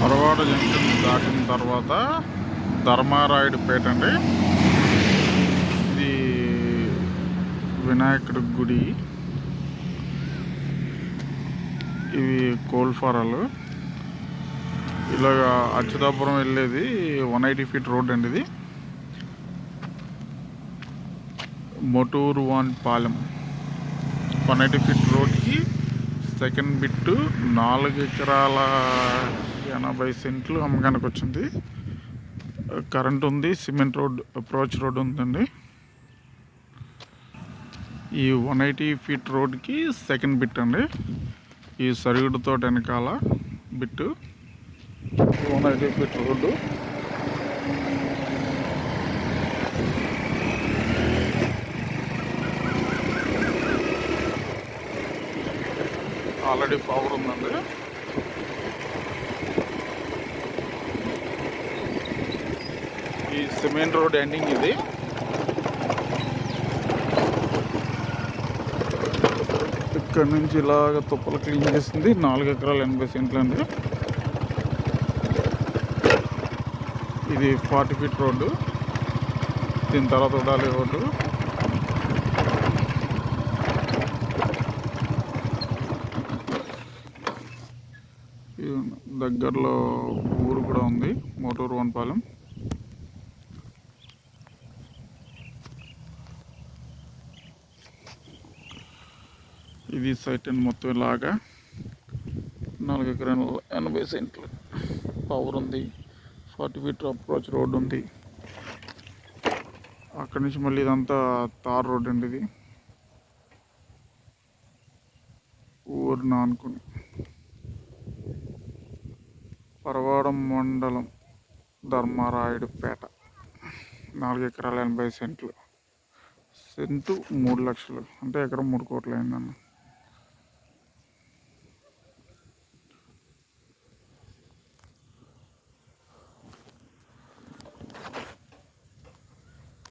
పొరవాడ junction దాటిన తర్వాత ధర్మారాయుడుపేట అండి. ఇది వినాయకుడి గుడి. ఇవి కోల్ఫారాలు. ఇలాగా అచ్యుతాపురం వెళ్ళేది వన్ ఎయిటీ ఫీట్ రోడ్ అండి ఇది. మొటూరు వాన్ పాలెం వన్ ఎయిటీ ఫీట్ రోడ్కి సెకండ్ బిట్టు నాలుగు ఎకరాల ఎనభై సెంట్లు అమ్మకానికి వచ్చింది. కరెంట్ ఉంది సిమెంట్ రోడ్ అప్రోచ్ రోడ్ ఉందండి. ఈ వన్ ఎయిటీ ఫీట్ రోడ్కి సెకండ్ బిట్ అండి. ఈ సరుగుడుతో వెనకాల bit. One eighty feet road. Already power ఉందండి. ఈ సిమెంట్ రోడ్ ఎండింగ్ ఇది. ఇక్కడ నుంచి ఇలాగ తుప్పలు క్లీన్ చేసింది. నాలుగు ఎకరాలు ఎనభై సెంట్లు అండి. ఇది ఫార్టీ ఫీట్ రోడ్డు. దీని తర్వాత ఉండాలి రోడ్డు. దగ్గరలో ఊరు కూడా ఉంది. మోటూరు వనపాలెం. ఇది సైట్ అండ్ మొత్తం ఇలాగా. నాలుగు ఎకరాలు ఎనభై సెంట్లు పవర్ ఉంది. ఫార్టీ ఫీట్ అప్రోచ్ రోడ్ ఉంది. అక్కడి నుంచి మళ్ళీ ఇదంతా తార్ రోడ్ అండి ఇది. ఊరు నానుకుని పరవాడం మండలం ధర్మారాయుడుపేట. నాలుగు ఎకరాల ఎనభై సెంట్లు. సెంటు మూడు లక్షలు. అంటే ఎకరం మూడు కోట్లు అయిందన్న.